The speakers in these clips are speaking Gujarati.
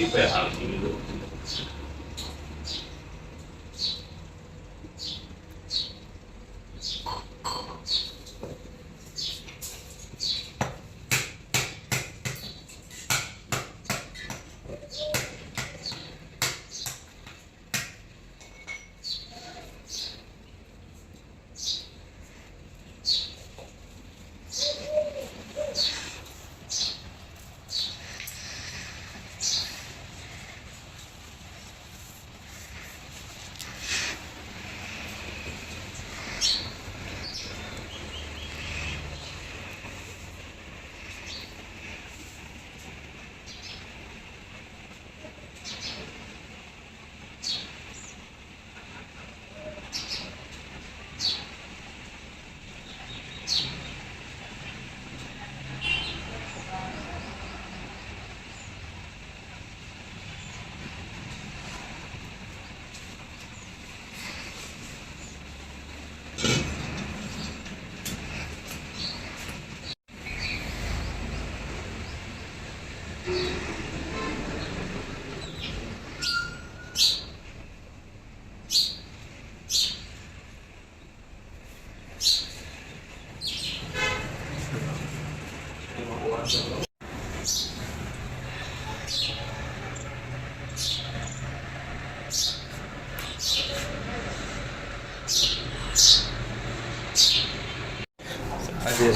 પાણી શ્રીફળ આવતી લીધું આજે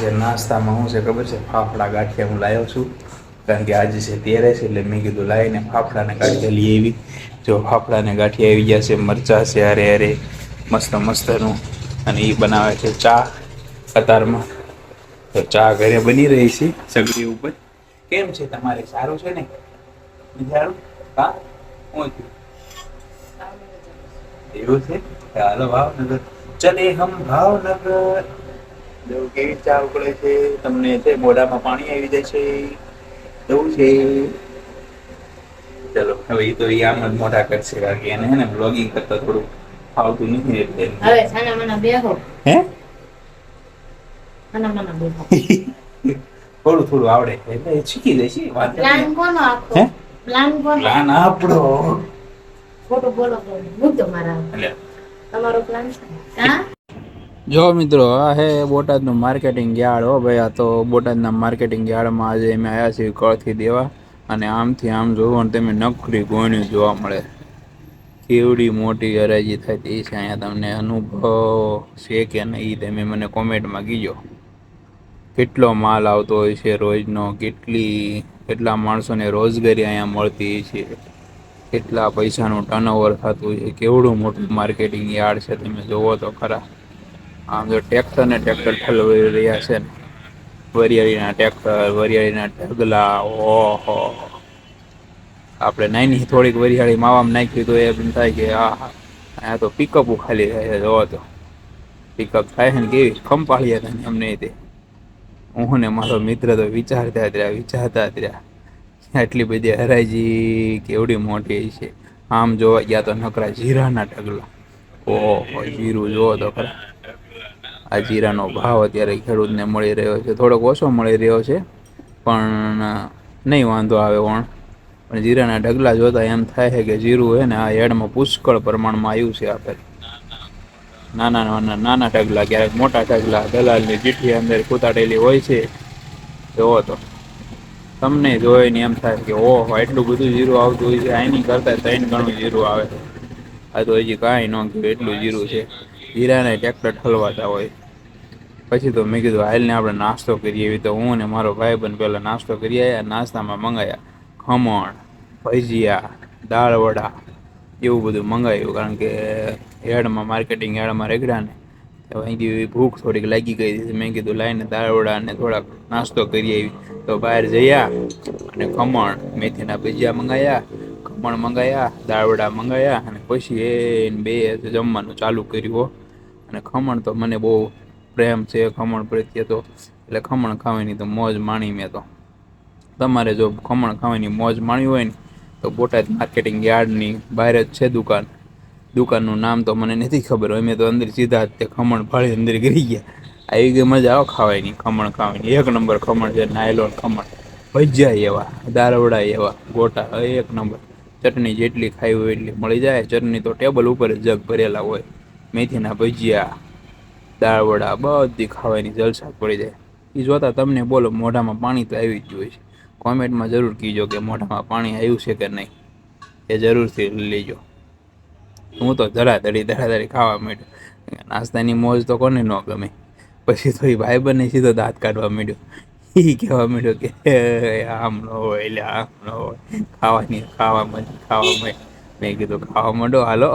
છે, નાસ્તામાં હું છે ખબર છે? ફાફડા ગાંઠિયા હું લાવ્યો છું. કારણ કે આજે છે તેરે છે, એટલે મેં કીધું લાવીને ફાફડાને ગાંઠિયા લઈ આવી. જો ફાફડાને ગાંઠિયા આવી ગયા છે, મરચા છે અરે અરે મસ્ત મસ્તનું. અને એ બનાવે છે ચા કતારમાં. તો ચા ઘરે બની રહી છે, સગડી ઉપર. કેમ છે? તમારે સારું છે ને? સારું હા? હું એવું છે? હાલો ભાવનગર. ચલે હમ ભાવનગર. જો કેવી ચા ઉકળે છે? તમને છે મોઢામાં પાણી આવી જાય છે? એવું છે? ચલો હવે એ તો એ આમ જ મોઢા કરશે કારણ કે એને હે ને બ્લોગિંગ કરતા થોડું ફાવતું નથી એટલે. હવે સાના મના બેહો. હે? સાના મના બેહો. થોડું થોડું આવડે. એટલે શીખી જશે વાત પ્લાન કોનો આખો હે? પ્લાન કોનો? પ્લાન આપણો ખોટું બોલો મારા એટલે. તમારો પ્લાન છે. હા? જો મિત્રો, આ હે બોટાદનું માર્કેટિંગ યાર્ડ હો ભાઈ. આ તો બોટાદના માર્કેટિંગ યાર્ડમાં આજે અમે આવ્યા છીએ કળથી દેવા. અને આમથી આમ જોવો ને તમે નકરી ગોણ્યું જોવા મળે. કેવડી મોટી હરાજી થતી છે અહીંયા તમને. અનુભવ છે કે નહીં તમે મને કોમેન્ટમાં કીજો. કેટલો માલ આવતો હોય છે રોજનો? કેટલી, કેટલા માણસોને રોજગારી અહીંયા મળતી છે? કેટલા પૈસાનું ટર્નઓવર થતું છે? કેવડું મોટું માર્કેટિંગ યાર્ડ છે તમે જોવો તો ખરા. આમ જો ટ્રેક્ટર ને ટ્રેક્ટર ઠલવાઈ રહ્યા છે ને, વરિયાળીના ટ્રેક્ટર વરિયાળીના ઢગલા ઓહો આપણે નાની થોડીક વરિયાળી માવામાં નાખી તો એમ થાય કે આ આ તો પિકઅપો ખાલી થાય જોવો તો. પિકઅપ થાય છે ને કેવી? ખંપાળી હતા ને અમને તે. હું ને મારો મિત્ર તો વિચારતા રહ્યા વિચારતા રહ્યા. આટલી બધી હરાજી કેવડી મોટી છે. આમ જોવા ગયા તો નકરા જીરાના ઢગલા. ઓહો, જીરું જોવો તો ખરા. આ જીરાનો ભાવ અત્યારે ખેડૂતને મળી રહ્યો છે. થોડોક ઓછો મળી રહ્યો છે, પણ નહીં વાંધો આવે પણ પણ જીરાના ઢગલા જોતા એમ થાય છે કે જીરું છે ને આ હેડમાં પુષ્કળ પ્રમાણમાં આવ્યું છે આપણે નાના નાના નાના ઢગલા, ક્યારેક મોટા ઢગલા, દલાલની ચીઠી અંદર કૂતાડેલી હોય છે. જોવો તો. તમને જોઈને એમ થાય કે ઓહો એટલું બધું જીરું આવતું હોય છે, આની કરતા ત્રણ ગણું જીરું આવે આ તો હજી કાંઈ ન એટલું જીરું છે. જીરાને ટ્રેક્ટર ઠલવાતા હોય. પછી તો મેં કીધું, હાલને આપણે નાસ્તો કરીએ. એવી તો હું ને મારો ભાઈબંધ પહેલાં નાસ્તો કરી આવ્યા નાસ્તામાં મંગાયા ખમણ, ભજીયા, દાળ વડા, એવું બધું મંગાવ્યું કારણ કે હેડમાં માર્કેટિંગ હેડમાં રેગડા ને અહીંથી અહીં ભૂખ થોડીક લાગી ગઈ હતી. મેં કીધું, લાઈને દાળ વડા અને થોડાક નાસ્તો કરી આવી તો બહાર જયા અને ખમણ, મેથીના ભજીયા મંગાયા, ખમણ મંગાયા દાળવડા મંગાયા અને પછી એ બે જમવાનું ચાલુ કર્યું અને ખમણ તો મને બહુ પ્રેમ છે, ખમણ પ્રત્યે તો, એટલે ખમણ ખાવાની તો મોજ માણી મેં તો. તમારે જો ખમણ ખાવાની મોજ માણી હોય ને, તો બોટાદ માર્કેટિંગ યાર્ડની બહાર જ છે દુકાન. દુકાનનું નામ તો મને નથી ખબર હોય મેં તો અંદર સીધા જ તે ખમણ ફાળી અંદર ગરી ગયા. આવી ગઈ મજા આવો ખાવાની, ખમણ ખાવાની. એક નંબર ખમણ છે, નાયલોન ખમણ. ભજીયા એવા, દારવડા એવા, ગોટા, એક નંબર. ચટણી જેટલી ખાવી હોય એટલી મળી જાય. ચટણી તો ટેબલ ઉપર જગ ભરેલા હોય. મેથીના ભજીયા દાળવડા, બધી ખાવાની જલસા પડી જાય. એ જોતા તમને બોલો, મોઢામાં પાણી તો આવી જ જોઈએ છે. કોમેન્ટમાં જરૂર કીજો કે મોઢામાં પાણી આવ્યું છે કે નહીં. એ જરૂરથી લેજો. હું તો ધડાધડી ધડાધડી ખાવા માંડ્યો. નાસ્તાની મોજ તો કોને ન ગમે. પછી તો એ ભાઈ બંને સીધો દાંત કાઢવા માંડ્યો. એ કહેવા માંડ્યો કે આમ ન હોય એટલે આમ ન હોય. ખાવાની ખાવા ખાવામાં મેં કીધું, ખાવા માંડો, હાલો.